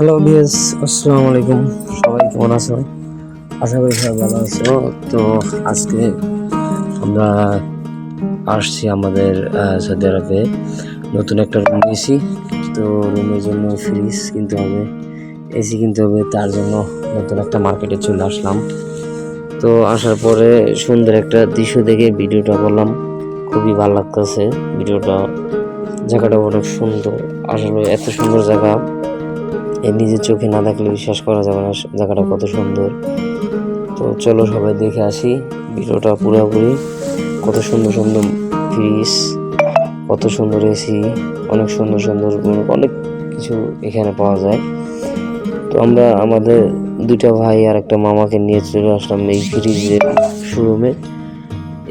Hello BS আসসালামু আলাইকুম সবাই কেমন আছো? আশা করি সবাই ভালো আছো। তো আজকে আমরা আসছি আমাদের সৌদি আরবে। নতুন একটা রুম নিয়েছি। তো রুমের জন্য ফ্রিজ কিনতে হবে এসি কিনতে হবে। তার জন্য নতুন একটা মার্কেটে চলে আসলাম। তো আসার পরে সুন্দর একটা দৃশ্য দেখে ভিডিওটা করলাম। খুবই ভালো লাগতেছে। ভিডিওটা জায়গাটা অনেক সুন্দর। আসলে এত সুন্দর জায়গা। নিজের চোখে না দেখলে বিশ্বাস করা যাবে না, জায়গাটা কত সুন্দর। তো চলো সবাই দেখে আসি, ভিডিওটা পুরোপুরি। কত সুন্দর সুন্দর ফ্রিজ কত সুন্দর এসি অনেক সুন্দর সুন্দর মানে অনেক কিছু এখানে পাওয়া যায়। তো আমরা আমাদের দুইটা ভাই আর একটা মামাকে নিয়ে চলে আসলাম এই ফ্রিজের শোরুমে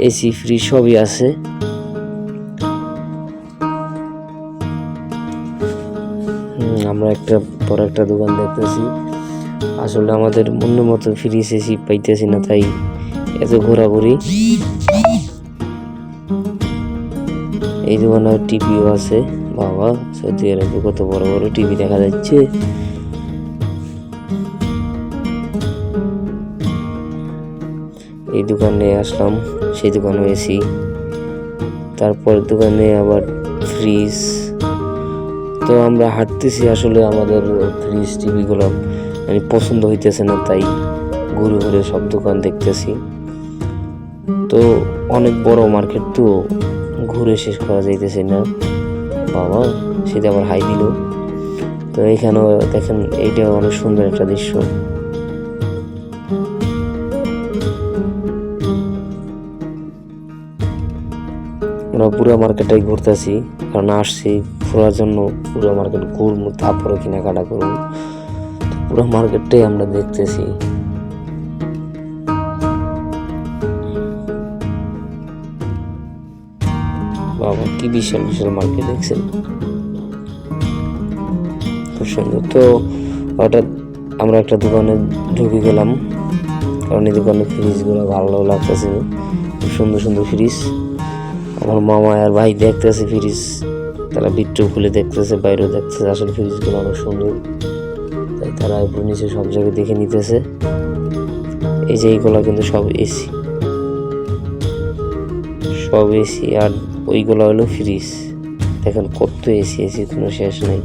এসি ফ্রিজ সবই আছে। আমরা একটা পর একটা দোকান দেখতেছি। আসলে আমাদের মনের মতো ফ্রিজ এসি পাইতেছি না, তাই এত ঘোরাঘুরি। এই দোকানে টিভিও আছে। বাবা, সত্যি আরবে কত বড় বড় টিভি দেখা যাচ্ছে। এই দোকানে আসলাম, সেই দোকানে এসি। তারপর দোকানে আবার ফ্রিজ তো আমরা হাঁটতেছি আসলে আমাদের ফ্রিজ, টিভিগুলো মানে পছন্দ হইতেছে না, তাই ঘুরে ঘুরে সব দোকান দেখতেছি। তো অনেক বড় মার্কেট তো, ঘুরে শেষ করা যাইতেছে না। বাবা, সেটা আবার হাই দিল। তো এখানেও দেখেন এইটা অনেক সুন্দর একটা দৃশ্য। আমরা পুরো মার্কেটটাই ঘুরতেছি, কারণ আসছি ঘোরার জন্য পুরো মার্কেট ঘুরবো, তারপরে কেনাকাটা করব। পুরো মার্কেটটাই আমরা দেখতেছি। বাবা, কি বিশাল বিশাল মার্কেট দেখছেন? খুব সুন্দর। তো হঠাৎ আমরা একটা দোকানে ঢুকে গেলাম, কারণ এই দোকানে ফ্রিজগুলো ভালো লাগতেছে খুব সুন্দর সুন্দর ফ্রিজ আমার মামা আর ভাই দেখতেছে ফ্রিজ তারা বিট্টু খুলে দেখতেছে, বাইরেও দেখতেছে, আসলে ফ্রিজগুলো অনেক সুন্দর। তাই তারা উপর নিচে সব জায়গায় দেখে নিতেছে। এই যে এইগুলো কিন্তু সব এসি। সব এসি আর ওইগুলো হলো ফ্রিজ দেখেন কত এসি এসি কোনো শেষ নেই।